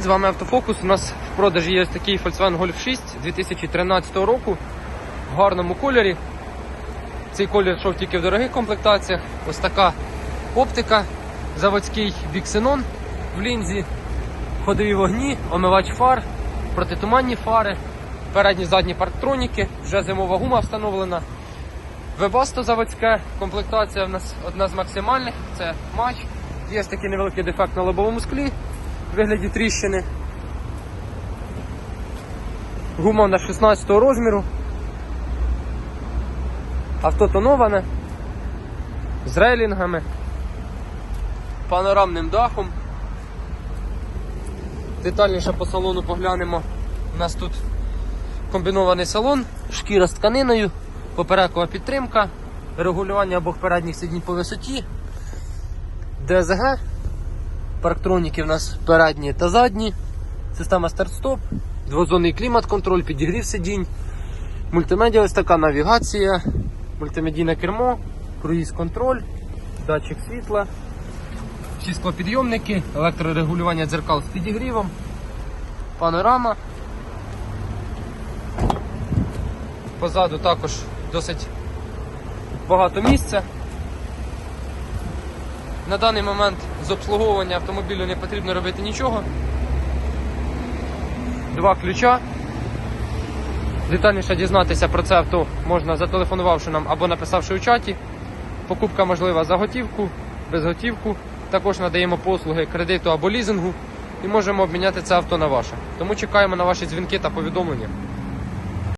З вами Автофокус. У нас в продажі є ось такий Volkswagen Golf 6 2013 року в гарному кольорі. Цей колір йшов тільки в дорогих комплектаціях. Ось така оптика, заводський біксенон в лінзі, ходові вогні, омивач фар, протитуманні фари, передні задні парктроніки, вже зимова гума встановлена. Вебасто заводське, комплектація в нас одна з максимальних, це матч. Є такий невеликий дефект на лобовому склі вигляді тріщини. Гума у нас 16 розміру. Авто тоноване з рейлінгами, панорамним дахом. Детальніше по салону поглянемо. У нас тут комбінований салон, шкіра з тканиною, поперекова підтримка, регулювання обох передніх сидінь по висоті, ДСГ, парктроніки в нас передні та задні, система старт-стоп, двозонний клімат-контроль, підігрів сидінь, мультимедіа ось така навігація, мультимедійне кермо, круїз-контроль, датчик світла, всі склопідйомники, електрорегулювання дзеркал з підігрівом, панорама. Позаду також досить багато місця. На даний момент з обслуговування автомобілю не потрібно робити нічого. Два ключа. Детальніше дізнатися про це авто можна зателефонувавши нам або написавши у чаті. Покупка можлива за готівку, без готівку. Також надаємо послуги кредиту або лізингу і можемо обміняти це авто на ваше. Тому чекаємо на ваші дзвінки та повідомлення.